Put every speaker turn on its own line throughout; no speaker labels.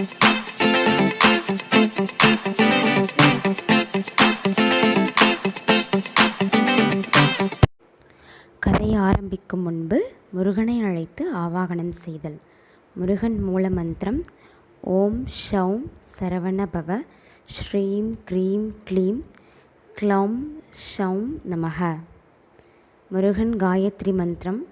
கதை ஆரம்பிக்கும் முன்பு முருகனை அழைத்து ஆவாகனம் செய்தல். முருகன் மூல மந்திரம் ஓம் ஷௌம் சரவண பவ ஸ்ரீம் க்ரீம் க்ளீம் க்ளௌம் ஷௌம் நமக. முருகன் காயத்ரி மந்திரம்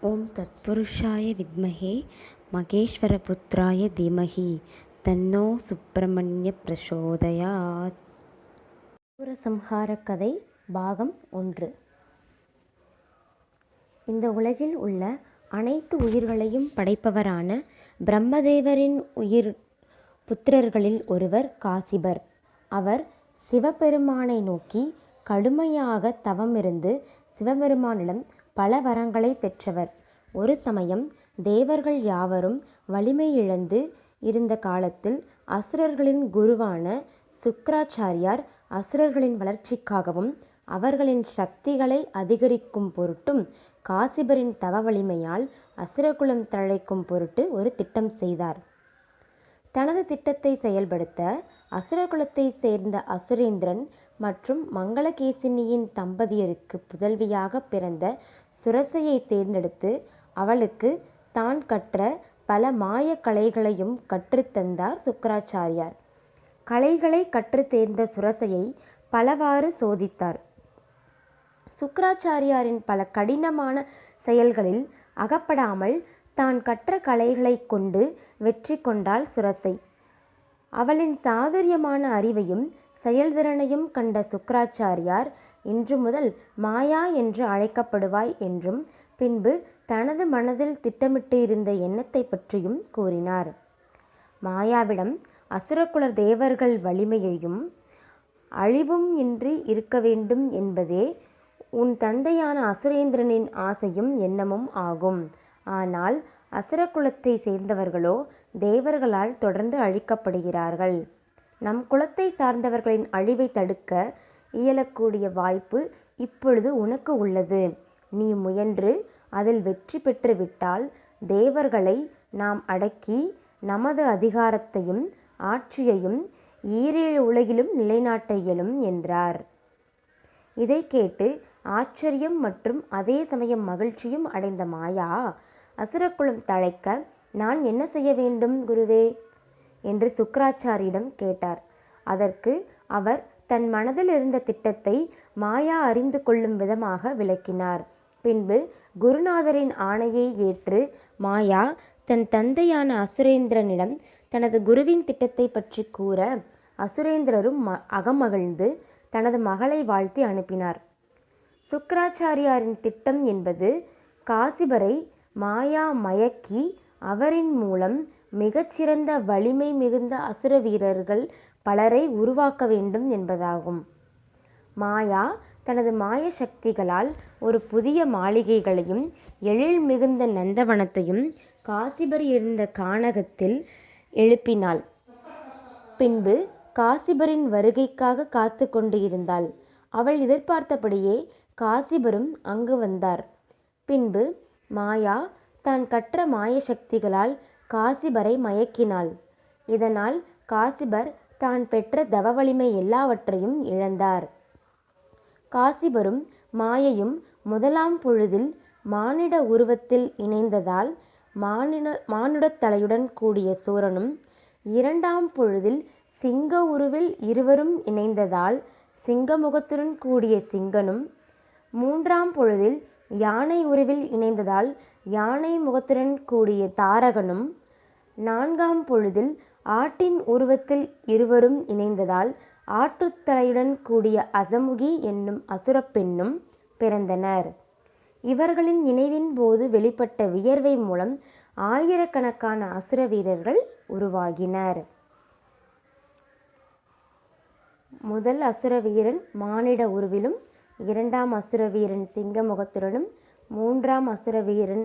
ஓம் தத்புருஷாய வித்மஹே மகேஸ்வரபுத்ராய தீமகி தன்னோ சுப்பிரமணிய பிரசோதயாத் சூரசம்ஹார கதை பாகம் ஒன்று. இந்த உலகில் உள்ள அனைத்து உயிர்களையும் படைப்பவரான பிரம்மதேவரின் உயிர் புத்திரர்களில் ஒருவர் காசிபர். அவர் சிவபெருமானை நோக்கி கடுமையாக தவமிருந்து சிவபெருமானிடம் பல வரங்களை பெற்றவர். ஒரு சமயம் தேவர்கள் யாவரும் வலிமை இழந்து இருந்த காலத்தில் அசுரர்களின் குருவான சுக்கராச்சாரியார் அசுரர்களின் வளர்ச்சிக்காகவும் அவர்களின் சக்திகளை அதிகரிக்கும் பொருட்டும் காசிபரின் தவ வலிமையால் அசுரகுலம் தழைக்கும் பொருட்டு ஒரு திட்டம் செய்தார். தனது திட்டத்தை செயல்படுத்த அசுரகுலத்தை சேர்ந்த அசுரேந்திரன் மற்றும் மங்களகேசினியின் தம்பதியருக்கு புதல்வியாக பிறந்த சுரசையை தேர்ந்தெடுத்து அவளுக்கு தான் கற்ற பல மாய கலைகளையும் கற்றுத்தந்தார் சுக்கராச்சாரியார். கலைகளை கற்றுத் தேர்ந்த சுரசையை பலவாறு சோதித்தார். சுக்கராச்சாரியாரின் பல கடினமான செயல்களில் அகப்படாமல் தான் கற்ற கலைகளை கொண்டு வெற்றி கொண்டாள் சுரசை. அவளின் சாதுரியமான அறிவையும் செயல்திறனையும் கண்ட சுக்கராச்சாரியார் இன்று முதல் மாயா என்று அழைக்கப்படுவாய் என்றும் பின்பு தனது மனதில் திட்டமிட்டு இருந்த எண்ணத்தை பற்றியும் கூறினார். மாயாவிடம் அசுரகுல தேவர்கள் வலிமையையும் அழிவும் இன்றி இருக்க வேண்டும் என்பதே உன் தந்தையான அசுரேந்திரனின் ஆசையும் எண்ணமும் ஆகும். ஆனால் அசுரகுலத்தை சேர்ந்தவர்களோ தேவர்களால் தொடர்ந்து அழிக்கப்படுகிறார்கள். நம் குலத்தை சார்ந்தவர்களின் அழிவை தடுக்க இயலக்கூடிய வாய்ப்பு இப்பொழுது உனக்கு உள்ளது. நீ முயன்று அதில் வெற்றி பெற்றுவிட்டால் தேவர்களை நாம் அடக்கி நமது அதிகாரத்தையும் ஆட்சியையும் ஈரேழு உலகிலும் நிலைநாட்ட இயலும் என்றார். இதை கேட்டு ஆச்சரியம் மற்றும் அதே சமயம் மகிழ்ச்சியும் அடைந்த மாயா அசுரக்குளம் தழைக்க நான் என்ன செய்ய வேண்டும் குருவே? என்று சுக்கராச்சாரியிடம் கேட்டார். அதற்கு அவர் தன் மனதில் இருந்த திட்டத்தை மாயா அறிந்து கொள்ளும் விதமாக விளக்கினார். பின்பு குருநாதரின் ஆணையை ஏற்று மாயா தன் தந்தையான அசுரேந்திரனிடம் தனது குருவின் திட்டத்தை பற்றி கூற அசுரேந்திரரும் ம அகமகிழ்ந்து தனது மகளை வாழ்த்தி அனுப்பினார். சுக்கராச்சாரியாரின் திட்டம் என்பது காசிபரை மாயா மயக்கி அவரின் மூலம் மிகச்சிறந்த வலிமை மிகுந்த அசுர வீரர்கள் பலரை உருவாக்க வேண்டும் என்பதாகும். மாயா தனது மாய சக்திகளால் ஒரு புதிய மாளிகைகளையும் எழில் மிகுந்த நந்தவனத்தையும் காசிபர் இருந்த கானகத்தில் எழுப்பினாள். பின்பு காசிபரின் வருகைக்காக காத்து கொண்டு இருந்தாள். அவள் எதிர்பார்த்தபடியே காசிபரும் அங்கு வந்தார். பின்பு மாயா தான் கற்ற மாய சக்திகளால் காசிபரை மயக்கினாள். இதனால் காசிபர் தான் பெற்ற தவ வலிமை எல்லாவற்றையும் இழந்தார். காசிபரும் மாயையும் முதலாம் பொழுதில் மானிட உருவத்தில் இணைந்ததால் மானிட மானுடத் தலையுடன் கூடிய சூரனும் இரண்டாம் பொழுதில் சிங்க உருவில் இருவரும் இணைந்ததால் சிங்கமுகத்துடன் கூடிய சிங்கனும் மூன்றாம் பொழுதில் யானை உருவில் இணைந்ததால் யானை முகத்துடன் கூடிய தாரகனும் நான்காம் பொழுதில் ஆட்டின் உருவத்தில் இருவரும் இணைந்ததால் ஆற்றுத்தலையுடன் கூடிய அசமுகி என்னும் அசுரப் பெண்ணும் பிறந்தனர். இவர்களின் இணைவின் போது வெளிப்பட்ட வியர்வை மூலம் ஆயிரக்கணக்கான அசுர வீரர்கள் உருவாகினர். முதல் அசுர வீரன் மானிட உருவிலும் இரண்டாம் அசுர வீரன் சிங்க முகத்துடனும் மூன்றாம் அசுர வீரன்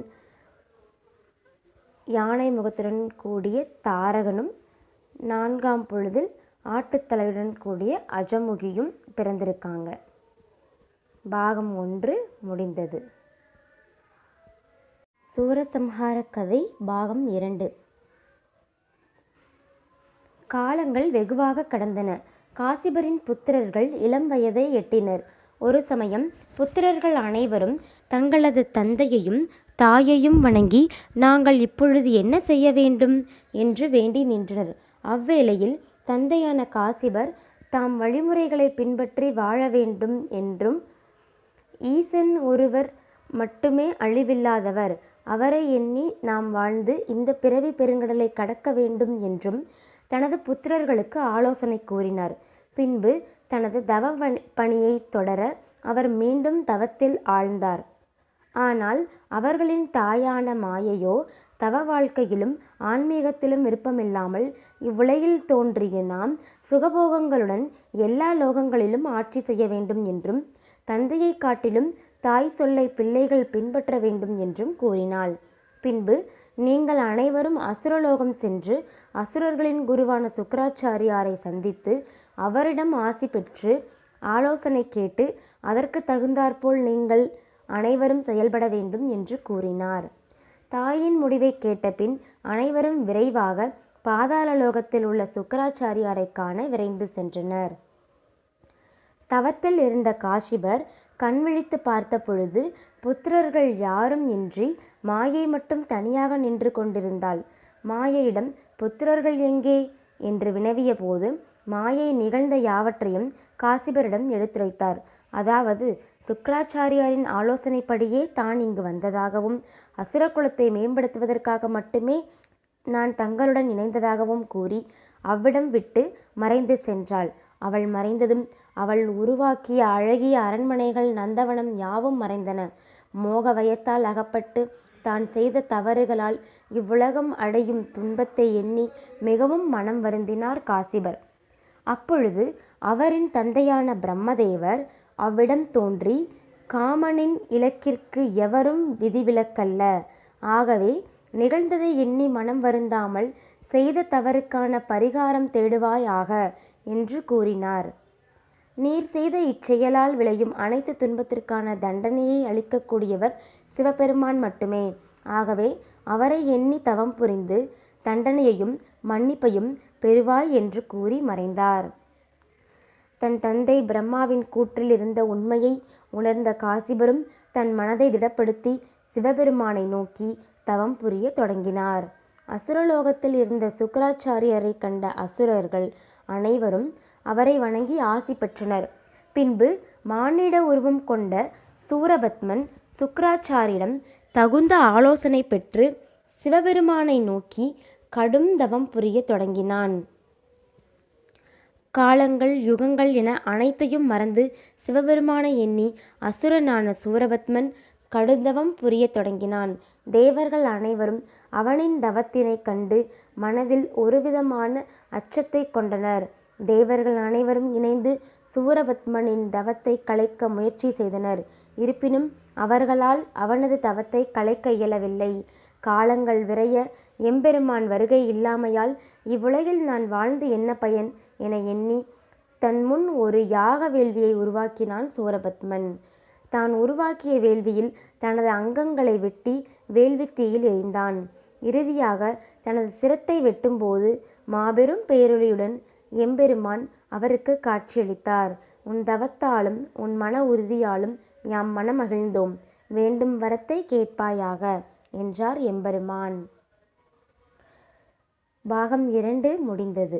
யானை முகத்துடன் கூடிய தாரகனும் நான்காம் பொழுதில் ஆட்டுத்தலையுடன் கூடிய அஜமுகியும் பிறந்திருக்காங்க பாகம் ஒன்று முடிந்தது சூரசம்ஹார கதை பாகம் இரண்டு காலங்கள் வெகுவாக கடந்தன. காசிபரின் புத்திரர்கள் இளம் வயதை எட்டினர். ஒரு சமயம் புத்திரர்கள் அனைவரும் தங்களது தந்தையையும் தாயையும் வணங்கி நாங்கள் இப்பொழுது என்ன செய்ய வேண்டும்? என்று வேண்டி நின்றனர். அவ்வேளையில் தந்தையான காசிபர் தாம் வழிமுறைகளை பின்பற்றி வாழ வேண்டும் என்றும் ஈசன் ஒருவர் மட்டுமே அழிவில்லாதவர். அவரை எண்ணி நாம் வாழ்ந்து இந்த பிறவி பெருங்கடலை கடக்க வேண்டும் என்றும் தனது புத்திரர்களுக்கு ஆலோசனை கூறினார். பின்பு தனது தவ பணியைத் தொடர அவர் மீண்டும் தவத்தில் ஆழ்ந்தார். ஆனால் அவர்களின் தாயான மாயையோ தவ வாழ்க்கையிலும் ஆன்மீகத்திலும் விருப்பமில்லாமல் இவ்வுலகில் தோன்றிய நாம் சுகபோகங்களுடன் எல்லா லோகங்களிலும் ஆட்சி செய்ய வேண்டும் என்றும் தந்தையைக் காட்டிலும் தாய் சொல்லை பிள்ளைகள் பின்பற்ற வேண்டும் என்றும் கூறினாள். பின்பு நீங்கள் அனைவரும் அசுரலோகம் சென்று அசுரர்களின் குருவான சுக்கராச்சாரியாரை சந்தித்து அவரிடம் ஆசி பெற்று ஆலோசனை கேட்டு அதற்கு தகுந்தாற்போல் நீங்கள் அனைவரும் செயல்பட வேண்டும் என்று கூறினார். தாயின் முடிவைக் கேட்டபின் அனைவரும் விரைவாக பாதாளலோகத்தில் உள்ள சுக்கராச்சாரியாரை காண விரைந்து சென்றனர். தவத்தில் இருந்த காஷிபர் கண் விழித்துப் பார்த்த பொழுது புத்திரர்கள் யாரும் இன்றி மாயை மட்டும் தனியாக நின்று கொண்டிருந்தாள். மாயையிடம் புத்திரர்கள் எங்கே? என்று வினவிய போது மாயை நிகழ்ந்த யாவற்றையும் காசிபரிடம் எடுத்துரைத்தார். அதாவது சுக்கராச்சாரியாரின் ஆலோசனைப்படியே தான் இங்கு வந்ததாகவும் அசுரகுலத்தை மேம்படுத்துவதற்காக மட்டுமே நான் தங்களுடன் இணைந்ததாகவும் கூறி அவ்விடம் விட்டு மறைந்து சென்றாள். அவள் மறைந்ததும் அவள் உருவாக்கிய அழகிய அரண்மனைகள் நந்தவனம் யாவும் மறைந்தன. மோக வயத்தால் அகப்பட்டு தான் செய்த தவறுகளால் இவ்வுலகம் அடையும் துன்பத்தை எண்ணி மிகவும் மனம் வருந்தினார் காசிபர். அப்பொழுது அவரின் தந்தையான பிரம்மதேவர் அவ்விடம் தோன்றி காமனின் இலக்கிற்கு எவரும் விதிவிலக்கல்ல. ஆகவே நிகழ்ந்ததை எண்ணி மனம் வருந்தாமல் செய்த தவறுக்கான பரிகாரம் தேடுவாயாக என்று கூறினார். நீர் செய்த இச்செயலால் விளையும் அனைத்து துன்பத்திற்கான தண்டனையை அளிக்கக்கூடியவர் சிவபெருமான் மட்டுமே. ஆகவே அவரை எண்ணி தவம் புரிந்து தண்டனையையும் மன்னிப்பையும் பெறுவாய் என்று கூறி மறைந்தார். தன் தந்தை பிரம்மாவின் கூற்றில் இருந்த உண்மையை உணர்ந்த காசிபரும் தன் மனதை திடப்படுத்தி சிவபெருமானை நோக்கி தவம் புரிய தொடங்கினார். அசுரலோகத்தில் இருந்த சுக்கராச்சாரியரை கண்ட அசுரர்கள் அனைவரும் அவரை வணங்கி ஆசி பெற்றனர். பின்பு மானிட உருவம் கொண்ட சூரபத்மன் சுக்கராச்சாரியிடம் தகுந்த ஆலோசனை பெற்று சிவபெருமானை நோக்கி கடும் தவம் புரிய தொடங்கினான். காலங்கள் யுகங்கள் என அனைத்தையும் மறந்து சிவபெருமானை எண்ணி அசுரனான சூரபத்மன் கடுந்தவம் புரியத் தொடங்கினான். தேவர்கள் அனைவரும் அவனின் தவத்தினைக் கண்டு மனதில் ஒருவிதமான அச்சத்தைக் கொண்டனர். தேவர்கள் அனைவரும் இணைந்து சூரபத்மனின் தவத்தை கலைக்க முயற்சி செய்தனர். இருப்பினும் அவர்களால் அவனது தவத்தை கலைக்க இயலவில்லை. காலங்கள் விரைய எம்பெருமான் வருகை இல்லாமையால் இவ்வுலகில் நான் வாழ்ந்து என்ன பயன்? என எண்ணி தன் முன் ஒரு யாக வேள்வியை உருவாக்கினான் சூரபத்மன். தான் உருவாக்கிய வேள்வியில் தனது அங்கங்களை வெட்டி வேள்வித் தீயில் எரிந்தான். இறுதியாக தனது சிரத்தை வெட்டும்போது மாபெரும் பேரொழியுடன் எம்பெருமான் அவருக்கு காட்சியளித்தார். உன் தவத்தாலும் உன் மன உறுதியாலும் யாம் மனமகிழ்ந்தோம். வேண்டும் வரத்தை கேட்பாயாக என்றார் எம்பெருமான். பாகம் இரண்டு முடிந்தது.